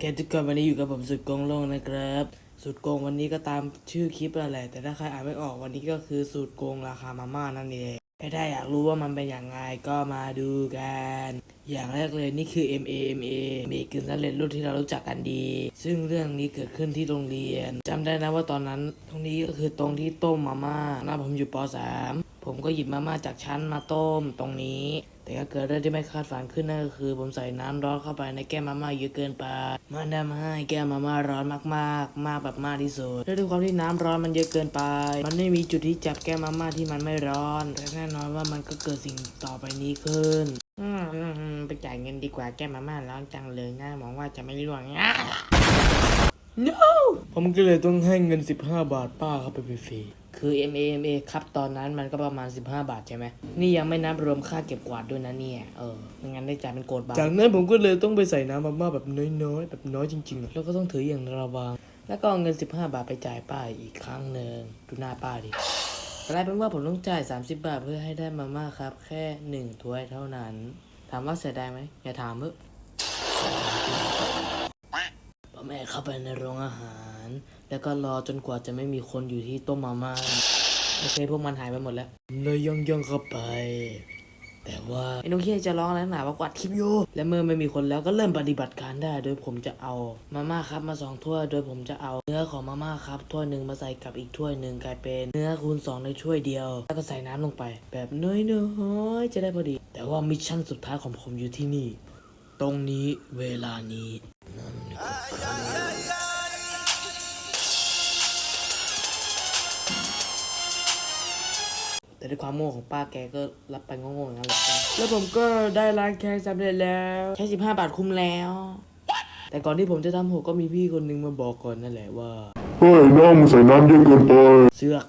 แกทุกคนวันนี้อยู่กับผมสุดโกงโลงนะครับ สุดโกงวันนี้ก็ตามชื่อคลิปนั่นแหละแต่ถ้าใครอ่านไม่ออกวันนี้ก็คือสูตรโกงราคามาม่านั่นเองถ้าอยากรู้ว่ามันเป็นอย่างไงก็มาดูกัน อย่างแรกเลยนี่คือ MAMA มีกึ่งสำเร็จรูปที่เรารู้จักกันดี ซึ่งเรื่องนี้เกิดขึ้นที่โรงเรียนจำได้นะว่าตอนนั้น ตรงนี้ก็คือตรงที่ต้มมาม่านะผมอยู่ป .3 ผมก็หยิบมาม่าจากชั้นมาต้มตรงนี้ แต่ก็เกิดเรื่องที่ไม่คาดฝันขึ้นนั่นก็คือ ผมใส่น้ำร้อนเข้าไปในแก้วมาม่าเยอะเกินไปมันทำให้แก้วมาม่าร้อนมากๆ มากแบบมากที่สุดและด้วยความที่น้ำร้อนมันเยอะเกินไป มันไม่มีจุดที่จับแก้วมาม่าที่มันไม่ร้อน แต่แน่นอนว่ามันก็เกิดสิ่งต่อไปนี้ขึ้น อืมอืมอืมไปจ่ายเงินดีกว่าแก้มาม่าร้อนจังเลยนะหวังว่าจะไม่ร่วง no ผมก็เลยต้องให้เงิน 15 บาทป้าเข้าไปฟรีๆ คือ MAMA ครับตอนนั้นมันก็ประมาณ 15 บาทใช่ไหม นี่ยังไม่นับรวมค่าเก็บกวาดด้วยนะเนี่ย เออไม่งั้นได้จ่ายเป็นโกดบาท จากนั้นผมก็เลยต้องไปใส่น้ำมาม่าแบบน้อยๆ แบบน้อยจริงๆอะแล้วก็ต้องถืออย่างระวัง แล้วก็เอาเงิน 15 บาทไปจ่ายป้าอีกครั้งหนึ่งดูหน้าป้าดิกลายเป็นว่าผมต้องจ่าย 30 บาทเพื่อให้ได้มาม่าครับ แค่หนึ่งถ้วยเท่านั้น ถามว่าเสียดายไหมอย่าถามเถอะพ่อ แม่เข้าไปในโรงอาหาร แล้วก็รอจนกว่าจะไม่มีคนอยู่ที่ต้มมาม่าโอเคพวกมันหายไปหมดแล้วเลยย่องย่องๆเข้าไป แต่ว่าไอ้นุ้งเฮียจะร้องแล้วหนาว่ากวาดคลิปอยู่และเมื่อไม่มีคนแล้วก็เริ่มปฏิบัติการได้ โดยผมจะเอามาม่าครับมาสองถ้วยโดยผมจะเอาเนื้อของมาม่าครับถ้วยหนึ่งมาใส่กับอีกถ้วยหนึ่งกลายเป็นเนื้อคูณสองในถ้วยเดียว แล้วก็ใส่น้ำลงไป แบบน้อยๆจะได้พอดี แต่ว่ามิชชั่นสุดท้ายของผมอยู่ที่นี่ ตรงนี้เวลานี้นั่นก็คือ แต่ด้วยความโง่ของป้าแกก็รับไปโง่ๆอย่างนั้นแหละแล้วผมก็ได้ล้างแค้นสำเร็จแล้วใช้สิบห้าบาทคุ้มแล้ว แต่ก่อนที่ผมจะทำหกก็มีพี่คนนึงมาบอกก่อนนั่นแหละว่าเฮ้ยน้องมึงใส่น้ำเยอะเกินไปเสือก